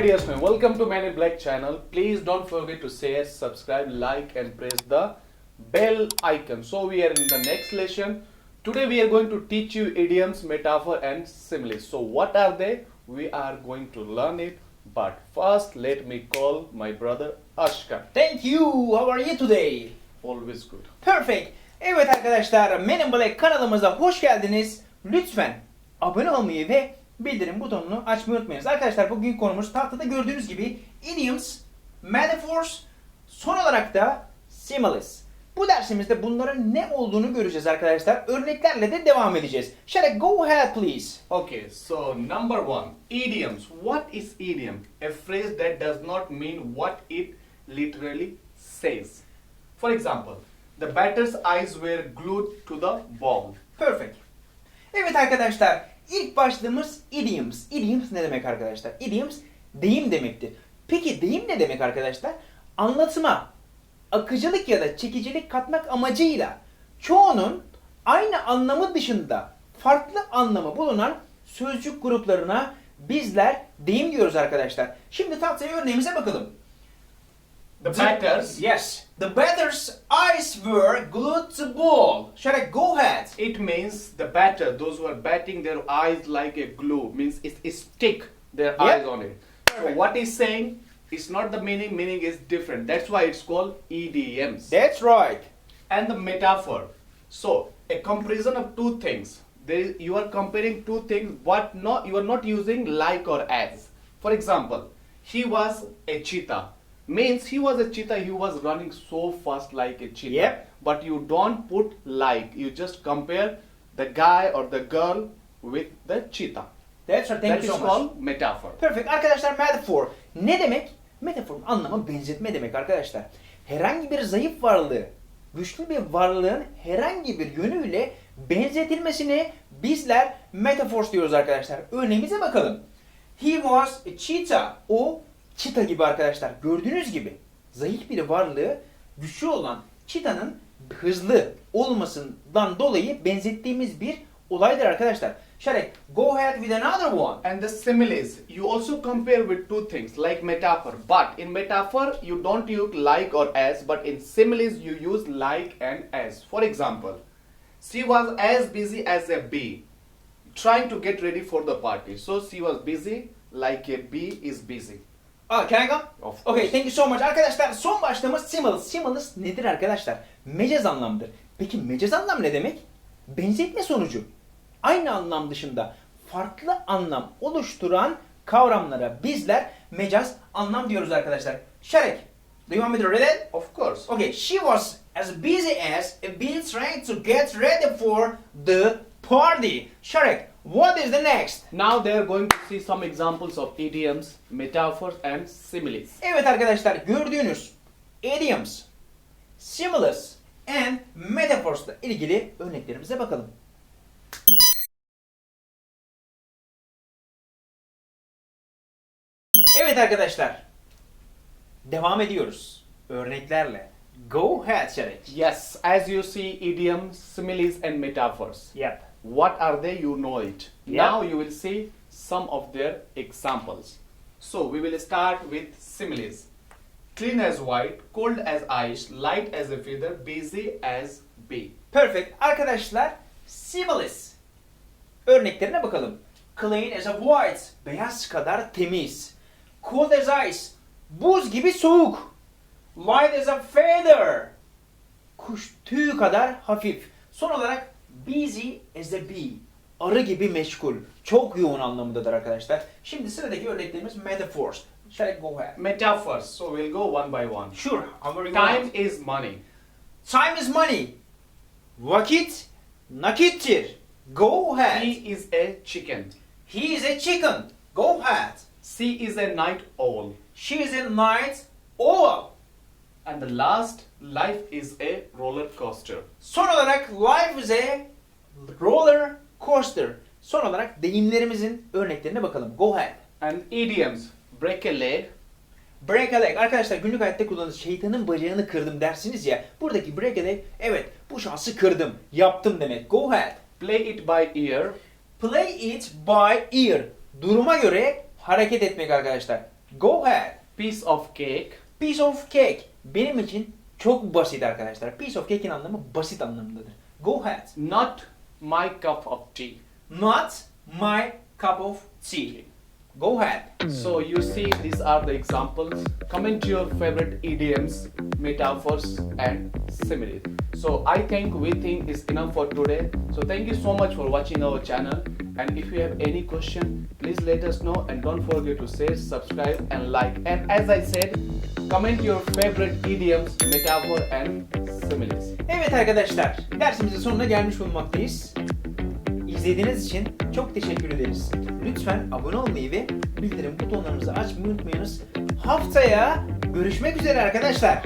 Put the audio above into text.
dear students, welcome to Man in Black channel. Please don't forget to share, subscribe, like and press the bell icon. So we are in the next lesson. Today we are going to teach you idioms, metaphor and similes. So what are they? We are going to learn it. But first let me call my brother Ashkan. Thank you. How are you today? Always good. Perfect. Evet arkadaşlar Men in Black kanalımıza hoş geldiniz. Lütfen abone olmayı ve bildirim butonunu açmayı unutmayınız. Arkadaşlar bugün konumuz tahtada gördüğünüz gibi idioms, metaphors, son olarak da similes. Bu dersimizde bunların ne olduğunu göreceğiz arkadaşlar. Örneklerle de devam edeceğiz. I go ahead please? Okay, so number one, idioms. What is idiom? A phrase that does not mean what it literally says. For example, the batter's eyes were glued to the ball. Perfect. Evet arkadaşlar ilk başlığımız idioms. Idioms ne demek arkadaşlar? Idioms deyim demektir. Peki deyim ne demek arkadaşlar? Anlatıma akıcılık ya da çekicilik katmak amacıyla çoğunun aynı anlamı dışında farklı anlamı bulunan sözcük gruplarına bizler deyim diyoruz arkadaşlar. Şimdi tahtaya örneğimize bakalım. The batter's Yes. The batter's eyes were glued to ball. Shall I go ahead? It means the batter, those who are batting their eyes like a glue, means it, it stick their Yep. eyes on it. So Perfect. what is saying? It's not the meaning, meaning is different. That's why it's called EDMs. That's right. and the metaphor. So a comparison of two things. Is, you are comparing two things, but not you are not using like or as. For example, he was a cheetah. Means he was a cheetah. He was running so fast like a cheetah. Yep. But you don't put like. You just compare the guy or the girl with the cheetah. That's right. Thank That you is so much. called metaphor. Perfect. Arkadaşlar metaphor ne demek? Metaforun anlamı benzetme demek arkadaşlar. Herhangi bir zayıf varlığı, güçlü bir varlığın herhangi bir yönüyle benzetilmesine bizler metaphors diyoruz arkadaşlar. Örneğimize bakalım. He was a cheetah. O çita gibi arkadaşlar. Gördüğünüz gibi zayıf bir varlığı güçlü olan çitanın hızlı olmasından dolayı benzettiğimiz bir olaydır arkadaşlar. Shall go ahead with another one? And the similes, you also compare with two things like metaphor. But in metaphor, you don't use like or as, but in similes, you use like and as. For example, she was as busy as a bee, trying to get ready for the party. So she was busy like a bee is busy. Aa, can I go? Of Okay, thank you so much. Arkadaşlar son başlığımız similes. Similes nedir arkadaşlar? Mecaz anlamdır. Peki mecaz anlam ne demek? Benzetme sonucu. Aynı anlam dışında farklı anlam oluşturan kavramlara bizler mecaz anlam diyoruz arkadaşlar. Şarek, do you want me to read it? Of course. Okay, she was as busy as a bee trying to get ready for the party. Sharek, what is the next? Now they are going to see some examples of idioms, metaphors, and similes. Evet arkadaşlar gördüğünüz idioms, similes and metaphors'la ilgili örneklerimize bakalım. Evet arkadaşlar. Devam ediyoruz. Örneklerle. Go ahead Şerek. Yes, as you see, idioms, similes, and metaphors. Yep. What are they? You know it. Yeah. Now you will see some of their examples. So we will start with similes. Clean as white, cold as ice, light as a feather, busy as bee. Perfect. Arkadaşlar similes. Örneklerine bakalım. Clean as a white. Beyaz kadar temiz. Cold as ice. Buz gibi soğuk. Light as a feather. Kuş tüyü kadar hafif. Son olarak busy as a bee. Arı gibi meşgul. Çok yoğun anlamındadır arkadaşlar. Şimdi sıradaki örneklerimiz metaphors. Shall I go ahead? Metaphors. So we'll go one by one. Sure. I'm very Time is money. Time is money. Vakit nakittir. Go ahead. He is a chicken. He is a chicken. Go ahead. She is a night owl. She is a night owl. And the last, life is a roller coaster. Son olarak life is a roller coaster. Son olarak deyimlerimizin örneklerine bakalım. Go ahead. And idioms, break a leg, Break a leg. Arkadaşlar günlük hayatta kullanıldığınız şeytanın bacağını kırdım dersiniz ya. Buradaki break a leg evet bu şansı kırdım. Yaptım demek. Go ahead. play it by ear, Play it by ear. Duruma göre hareket etmek arkadaşlar. Go ahead. Piece of cake. Piece of cake. Benim için çok basit arkadaşlar. Piece of cake'in anlamı basit anlamındadır. Go ahead. Not my cup of tea. Not my cup of tea. Go ahead. So you see, these are the examples. Comment your favorite idioms, metaphors, and similes. So I think we think is enough for today. So thank you so much for watching our channel. And if you have any question, please let us know. And don't forget to share, subscribe, and like. And as I said, comment your favorite idioms, metaphor, and similes. Evet arkadaşlar, dersimizin sonuna gelmiş bulunmaktayız. İzlediğiniz için çok teşekkür ederiz. Lütfen abone olmayı ve bildirim butonlarımızı açmayı unutmayınız. Haftaya görüşmek üzere arkadaşlar.